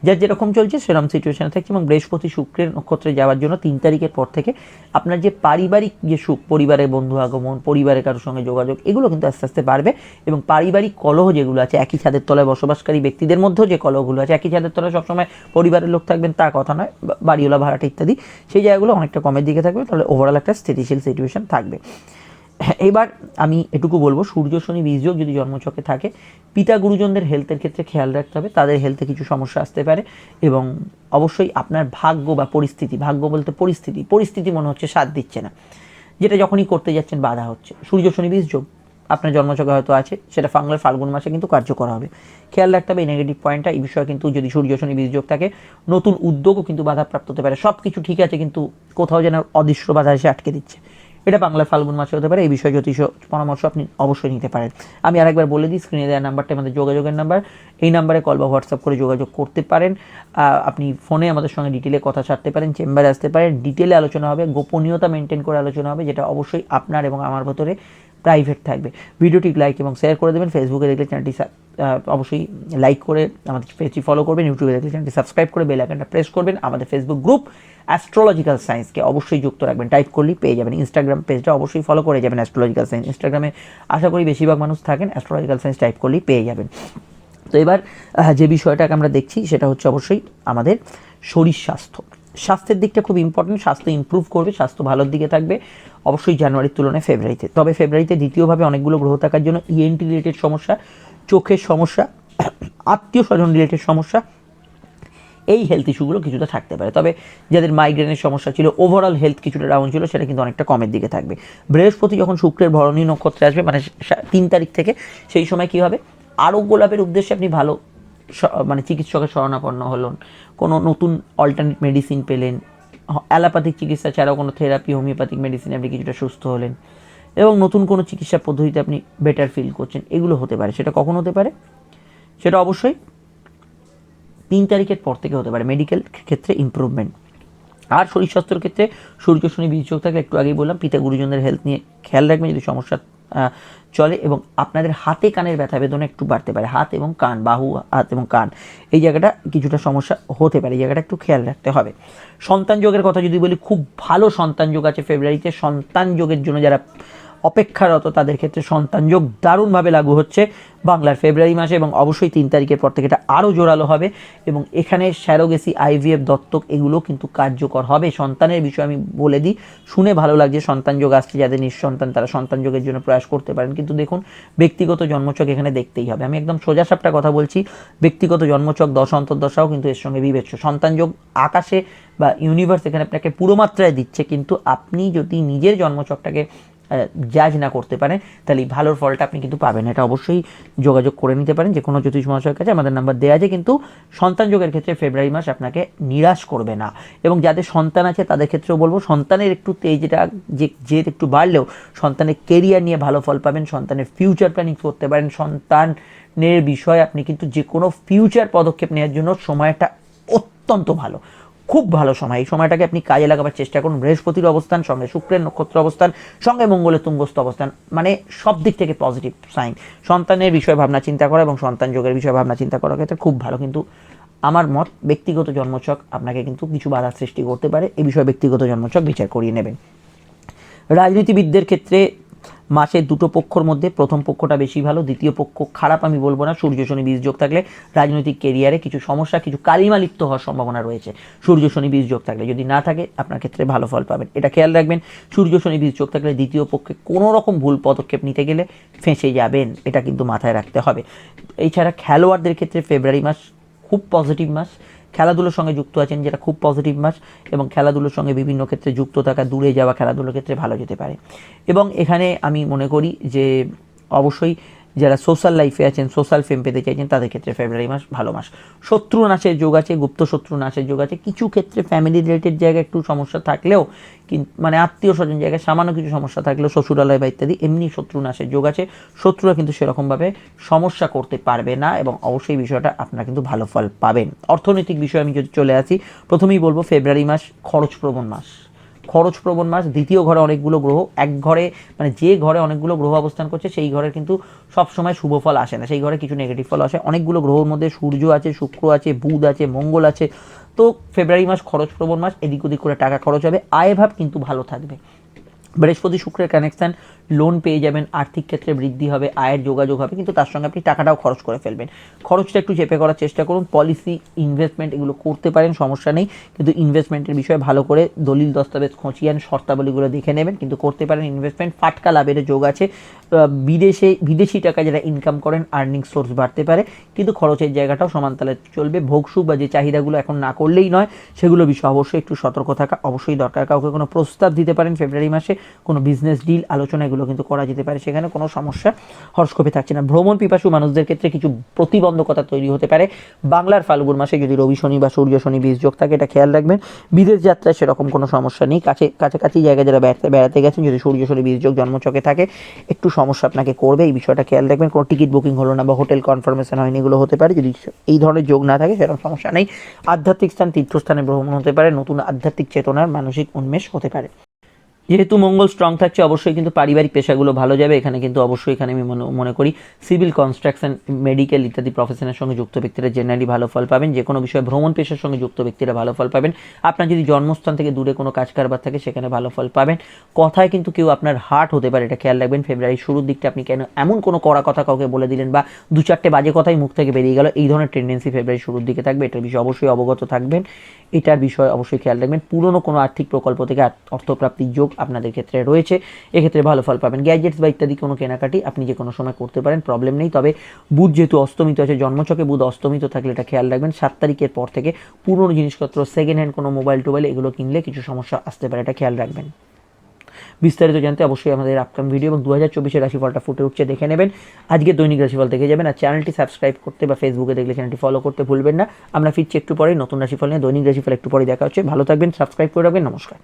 যার যেরকম চলছে, সেরকম সিচুয়েশনে থাকছে এবং বৃহস্পতি শুক্রের নক্ষত্রে যাওয়ার জন্য তিন তারিখের পর থেকে আপনার যে পারিবারিক যে সুখ, পরিবারের বন্ধু আগমন, পরিবারের কারোর সঙ্গে যোগাযোগ, এগুলো কিন্তু আস্তে আস্তে বাড়বে এবং পারিবারিক কলহ যেগুলো আছে, একই ছাদের তলায় বসবাসকারী ব্যক্তিদের মধ্যেও যে কলহগুলো আছে, একই ছাদের তলায় সবসময় পরিবারের লোক থাকবেন তা কথা নয় বাড়িওয়ালা ভাড়াটা ইত্যাদি, সেই জায়গাগুলো অনেকটা কমের দিকে থাকবে, তাহলে ওভারঅল একটা স্থিতিশীল সিচুয়েশন থাকবে। এবার আমি এটুকু বলব, সূর্য, শনি বীজযোগ যদি জন্মছকে থাকে, পিতা গুরুজনদের হেলথের ক্ষেত্রে খেয়াল রাখতে হবে, তাদের হেলথে কিছু সমস্যা আসতে পারে এবং অবশ্যই আপনার ভাগ্য বা পরিস্থিতি, ভাগ্য বলতে পরিস্থিতি পরিস্থিতি মনে হচ্ছে সাথ দিচ্ছে না। যেটা যখনই করতে যাচ্ছেন বাধা হচ্ছে। সূর্য, শনি বীজযোগ আপনার জন্মছকে হয়তো আছে, সেটা বাংলার ফাল্গুন মাসে কিন্তু কার্যকর হবে। খেয়াল রাখতে হবে এই নেগেটিভ পয়েন্টটা এই বিষয়ে কিন্তু যদি সূর্য, শনি বীজযোগ থাকে, নতুন উদ্যোগও কিন্তু বাধাপ্রাপ্ত হতে পারে। সব কিছু ঠিক আছে, কিন্তু কোথাও যেন অদৃশ্য বাধা এসে আটকে দিচ্ছে। এটা বাংলা ফাল্গুন মাসে হতে পারে, এই বিষয়ে জ্যোতিষ পরামর্শ আপনি অবশ্যই নিতে পারেন। আমি আরেকবার বলে দিই স্ক্রিনে দেওয়া নাম্বারটা আমাদের যোগাযোগের নাম্বার এই নাম্বারে কল বা হোয়াটসঅ্যাপ করে যোগাযোগ করতে পারেন। আপনি ফোনে আমাদের সঙ্গে ডিটেলে কথা ছাড়তে পারেন চেম্বারে আসতে পারেন। ডিটেলে আলোচনা হবে, গোপনীয়তা মেনটেন করে আলোচনা হবে, যেটা অবশ্যই আপনার এবং আমার ভেতরে প্রাইভেট থাকবে। ভিডিওটি লাইক এবং শেয়ার করে দেবেন। ফেসবুকে দেখলে চ্যানেলটি অবশ্যই লাইক করে আমাদের পেজটি ফলো করবেন। ইউটিউবে দেখলে চ্যানেলটি সাবস্ক্রাইব করে বেল আইকনটা প্রেস করবেন। আমাদের ফেসবুক গ্রুপ অ্যাস্ট্রোলজিক্যাল সায়েন্সকে অবশ্যই যুক্ত রাখবেন। টাইপ করলেই পেয়ে যাবেন। ইনস্টাগ্রাম পেজটা অবশ্যই ফলো করে যাবেন অ্যাস্ট্রোলজিক্যাল সায়েন্স ইনস্টাগ্রামে আশা করি বেশিরভাগ মানুষ থাকেন। অ্যাস্ট্রোলজিক্যাল সায়েন্স টাইপ করলেই পেয়ে যাবেন। তো এবার যে বিষয়টাকে আমরা দেখছি সেটা হচ্ছে অবশ্যই আমাদের শরীর স্বাস্থ্য। স্বাস্থ্যের দিকটা খুব ইম্পর্টেন্ট স্বাস্থ্য ইমপ্রুভ করবে। স্বাস্থ্য ভালোর দিকে থাকবে। অবশ্যই জানুয়ারির তুলনায় ফেব্রুয়ারিতে। তবে ফেব্রুয়ারিতে দ্বিতীয়ভাবে অনেকগুলো গ্রহ থাকার জন্য ইএনটি রিলেটেড সমস্যা, চোখের সমস্যা, আত্মীয় স্বজন রিলেটেড সমস্যা, এই হেলথ ইস্যুগুলো কিছুটা থাকতে পারে। তবে যাদের মাইগ্রেনের সমস্যা ছিল ওভারঅল হেলথ কিছুটা ডাউন ছিল, সেটা কিন্তু অনেকটা কমের দিকে থাকবে। বৃহস্পতি যখন শুক্রের ভরণী নক্ষত্রে আসবে মানে তিন তারিখ থেকে, সেই সময় কী হবে? আরোগ্য লাভের উদ্দেশ্যে আপনি ভালো মানে চিকিৎসকের শরণাপন্ন হলেন, কোনো নতুন অল্টারনেট মেডিসিন পেলেন অ্যালোপ্যাথিক চিকিৎসা ছাড়াও কোনো থেরাপি, হোমিওপ্যাথিক মেডিসিনে আপনি কিছুটা সুস্থ হলেন এবং নতুন কোনো চিকিৎসা পদ্ধতিতে আপনি বেটার ফিল করছেন, এগুলো হতে পারে। সেটা কখন হতে পারে? সেটা অবশ্যই তিন তারিখের পর থেকে হতে পারে। মেডিকেল ক্ষেত্রে ইমপ্রুভমেন্ট আর শরীর স্বাস্থ্যের ক্ষেত্রে সূর্য, শনি বীজযোগ থাকলে একটু আগেই বললাম, পিতা গুরুজনদের হেলথ নিয়ে খেয়াল রাখবেন। যদি সমস্যা চলে এবং আপনাদের হাতে কানের ব্যথা বেদনা একটু বাড়তে পারে। হাত এবং কান, বাহু, হাত এবং কান। এই জায়গাটা কিছুটা সমস্যা হতে পারে, এই জায়গাটা একটু খেয়াল রাখতে হবে। সন্তান যোগের কথা যদি বলি, খুব ভালো সন্তান যোগ আছে ফেব্রুয়ারিতে। সন্তান যোগের জন্য যারা অপেক্ষারত তাদের ক্ষেত্রে সন্তানযোগ দারুণভাবে লাগু হচ্ছে বাংলার ফেব্রুয়ারি মাসে এবং অবশ্যই তিন তারিখের পর থেকে এটা আরও জোরালো হবে এবং এখানে স্যারোগেসি আইভিএফ দত্তক এগুলো কিন্তু কার্যকর হবে। সন্তানের বিষয়ে আমি বলে দিই, শুনে ভালো লাগছে সন্তান যোগ আসছে যাদের নিঃসন্তান তারা সন্তান যোগের জন্য প্রয়াস করতে পারেন। কিন্তু দেখুন, ব্যক্তিগত জন্মচক এখানে দেখতেই হবে। আমি একদম সোজা সাপটা কথা বলছি, ব্যক্তিগত জন্মচক দশ অন্তর্দশাও কিন্তু এর সঙ্গে বিবেচ্য। সন্তান যোগ আকাশে বা ইউনিভার্স এখানে আপনাকে পুরো মাত্রায় দিচ্ছে, কিন্তু আপনি যদি নিজের জন্মচকটাকে জাজ না করতে পারেন তাহলে এই ভালোর ফলটা আপনি কিন্তু পাবেন। এটা অবশ্যই যোগাযোগ করে নিতে পারেন যে কোনো জ্যোতিষ মহাশয়ের কাছে আমাদের নাম্বার দেওয়া আছে, কিন্তু সন্তান যোগের ক্ষেত্রে ফেব্রুয়ারি মাস আপনাকে নিরাশ করবে না। এবং যাদের সন্তান আছে, তাদের ক্ষেত্রেও বলব, সন্তানের একটু তেজটা যে জেদ একটু বাড়লেও সন্তানের কেরিয়ার নিয়ে ভালো ফল পাবেন, সন্তানের ফিউচার প্ল্যানিং করতে পারেন, সন্তানের বিষয়ে আপনি কিন্তু যে কোনো ফিউচার পদক্ষেপ নেওয়ার জন্য সময়টা অত্যন্ত ভালো। খুব ভালো সময়। এই সময়টাকে আপনি কাজে লাগাবার চেষ্টা করুন। বৃহস্পতির অবস্থান, সঙ্গে শুক্রের নক্ষত্র অবস্থান, সঙ্গে মঙ্গলের তুঙ্গস্থ অবস্থান মানে সব দিক থেকে পজিটিভ সাইন সন্তানের বিষয়ে ভাবনা চিন্তা করা এবং সন্তান যোগের বিষয়ে ভাবনা চিন্তা করার ক্ষেত্রে খুব ভালো। কিন্তু আমার মত, ব্যক্তিগত জন্মছক আপনাকে কিন্তু কিছু বাধার সৃষ্টি করতে পারে। এই বিষয়ে ব্যক্তিগত জন্মছক বিচার করিয়ে নেবেন। রাজনীতিবিদদের ক্ষেত্রে মাসের দুটো পক্ষর মধ্যে প্রথম পক্ষটা বেশি ভালো, দ্বিতীয় পক্ষ খারাপ আমি বলব না। সূর্য, শনি, বীজ যোগ থাকলে রাজনৈতিক কেরিয়ারে কিছু সমস্যা, কিছু কালিমালিপ্ত হওয়ার সম্ভাবনা রয়েছে। সূর্য, শনি, বীজ যোগ থাকলে যদি না থাকে, আপনার ক্ষেত্রে ভালো ফল পাবেন। এটা খেয়াল রাখবেন, সূর্য, শনি, বীজ যোগ থাকলে দ্বিতীয় পক্ষে কোনো রকম ভুল পদক্ষেপ নিতে গেলে ফেঁসে যাবেন। এটা কিন্তু মাথায় রাখতে হবে। এছাড়া খেলোয়াড়দের ক্ষেত্রে ফেব্রুয়ারি মাস খুব পজিটিভ মাস। খেলাধুলোর সঙ্গে যুক্ত আছেন, যেটা খুব পজিটিভ মাস এবং খেলাধুলোর সঙ্গে বিভিন্ন ক্ষেত্রে যুক্ত থাকা, দূরে যাওয়া খেলাধুলোর ক্ষেত্রে ভালো যেতে পারে। এবং এখানে আমি মনে করি যে, অবশ্যই যারা সোশ্যাল লাইফে আছেন সোশ্যাল ফেম পেতে চাইছেন, তাদের ক্ষেত্রে ফেব্রুয়ারি মাস ভালো মাস। শত্রু নাশের যোগ আছে, গুপ্ত শত্রু নাশের যোগ আছে। কিছু ক্ষেত্রে ফ্যামিলি রিলেটেড জায়গায় একটু সমস্যা থাকলেও মানে আত্মীয় স্বজন জায়গায় সামান্য কিছু সমস্যা থাকলেও শ্বশুরালয় বা ইত্যাদি, এমনি শত্রু নাশের যোগ আছে। শত্রুরা কিন্তু সেরকমভাবে সমস্যা করতে পারবে না এবং অবশ্যই বিষয়টা আপনারা কিন্তু ভালো ফল পাবেন। অর্থনৈতিক বিষয়ে আমি যদি চলে আসি, প্রথমেই বলব ফেব্রুয়ারি মাস খরচপ্রবণ মাস। খরচপ্রবণ মাস, দ্বিতীয় ঘরে অনেকগুলো গ্রহ, এক ঘরে মানে যে ঘরে অনেকগুলো গ্রহ অবস্থান করছে, সেই ঘরে কিন্তু সবসময় শুভ ফল আসে না। সেই ঘরে কিছু নেগেটিভ ফল আসে। অনেকগুলো গ্রহর মধ্যে সূর্য আছে, শুক্র আছে, বুধ আছে, মঙ্গল আছে। তো ফেব্রুয়ারি মাস খরচপ্রবণ মাস, এদিক ওদিক করে টাকা খরচ হবে। আয় ভাব কিন্তু ভালো থাকবে। বৃহস্পতি শুক্রের কানেকশান লোন পেয়ে যাবেন, আর্থিক ক্ষেত্রে বৃদ্ধি হবে, আয়ের যোগাযোগ হবে, কিন্তু তার সঙ্গে আপনি টাকাটাও খরচ করে ফেলবেন। খরচটা একটু চেপে করার চেষ্টা করুন পলিসি ইনভেস্টমেন্ট এগুলো করতে পারেন, সমস্যা নেই, কিন্তু ইনভেস্টমেন্টের বিষয়ে ভালো করে দলিল, দস্তাবেজ খোঁচিয়ান শর্তাবলীগুলো দেখে নেবেন, কিন্তু করতে পারেন ইনভেস্টমেন্ট ফাটকা লাভের যোগ আছে বিদেশে, বিদেশি টাকা যারা ইনকাম করেন আর্নিং সোর্স বাড়তে পারে, কিন্তু খরচের জায়গাটাও সমানতালে চলবে ভোগসুখ বা যে চাহিদাগুলো এখন না করলেই নয়, সেগুলো বিষয়ে অবশ্যই একটু সতর্ক থাকা অবশ্যই দরকার, কাউকে কোনো প্রস্তাব দিতে পারেন ফেব্রুয়ারি মাসে, কোনো বিজনেস ডিল আলোচনা এগুলো কিন্তু করা যেতে পারে। সেখানে কোনো সমস্যা হর্ষকপে থাকছে না। ভ্রমণ পিপাসু মানুষদের ক্ষেত্রে কিছু প্রতিবন্ধকতা তৈরি হতে পারে। বাংলার ফাল্গুন মাসে যদি রবি শনি বা সূর্য শনি বীজ যোগ থাকে, এটা খেয়াল রাখবেন। বিদেশ যাত্রায় সেরকম কোনো সমস্যা নেই। কাছে, কাছাকাছি জায়গায় যারা বেড়াতে বেড়াতে গেছেন, যদি সূর্য শনি বীজ যোগ জন্মচকে থাকে, একটু সমস্যা আপনাকে করবে। এই বিষয়টা খেয়াল রাখবেন। কোনো টিকিট বুকিং হলো না বা হোটেল কনফার্মেশন হয়নি, এগুলো হতে পারে। যদি এই ধরনের যোগ না থাকে, সেরকম সমস্যা নেই। আধ্যাত্মিক স্থান, তীর্থস্থানে ভ্রমণ হতে পারে। নতুন আধ্যাত্মিক চেতনার মানসিক উন্মেষ হতে পারে। যেহেতু মঙ্গল স্ট্রং থাকছে, অবশ্যই কিন্তু পারিবারিক পেশাগুলো ভালো যাবে। এখানে কিন্তু অবশ্যই এখানে আমি মনে মনে করি সিভিল কনস্ট্রাকশন মেডিকেল ইত্যাদি প্রফেশনের সঙ্গে যুক্ত ব্যক্তিরা জেনারেলি ভালো ফল পাবেন। যে কোনো বিষয়ে ভ্রমণ পেশার সঙ্গে যুক্ত ব্যক্তিরা ভালো ফল পাবেন। আপনার যদি জন্মস্থান থেকে দূরে কোনো কাজ কারবার থাকে, সেখানে ভালো ফল পাবেন। কথায় কিন্তু কেউ আপনার হার্ট হতে পারে, এটা খেয়াল রাখবেন। ফেব্রুয়ারির শুরুর দিকটা আপনি কেন এমন কোনো কড়া কথা কাউকে বলে দিলেন বা দু চারটে বাজে কথাই মুখ থেকে বেরিয়ে গেল, এই ধরনের টেন্ডেন্সি ফেব্রুয়ারির শুরুর দিকে থাকবে। এটার বিষয়ে অবশ্যই অবগত থাকবেন। এটার বিষয়ে অবশ্যই খেয়াল রাখবেন। পুরনো কোনো আর্থিক প্রকল্প থেকে অর্থপ্রাপ্তির যোগ আপনাদের ক্ষেত্রে রয়েছে, এক্ষেত্রে ভালো ফল পাবেন। গ্যাজেটস বা ইত্যাদি কোনো কেনাকাটি আপনি যে কোনো সময় করতে পারেন প্রবলেম নেই। তবে বুধ যেহেতু অস্তমিত আছে জন্মচকে বুধ অস্তমিত থাকলে এটা খেয়াল রাখবেন। সাত তারিখের পর থেকে পুরনো জিনিসপত্র সেকেন্ড হ্যান্ড কোনো মোবাইল টোবাইল এগুলো কিনলে কিছু সমস্যা আসতে পারে, এটা খেয়াল রাখবেন। বিস্তারিত জানতে অবশ্যই আমাদের আপকাম ভিডিও এবং দু হাজার চব্বিশের রাশিফলটা ফুটে উঠছে, দেখে নেবেন। আজকে দৈনিক রাশিফল দেখে যাবেন আর চ্যানেলটি সাবস্ক্রাইব করতে বা ফেসবুকে দেখলে চ্যানেলটি ফলো করতে ভুলবেন না। আমরা ফিরছি একটু পরে নতুন রাশিফল নিয়ে দৈনিক রাশিফল একটু পরে দেখা হচ্ছে। ভালো থাকবেন সাবস্ক্রাইব করে রাখবেন, নমস্কার।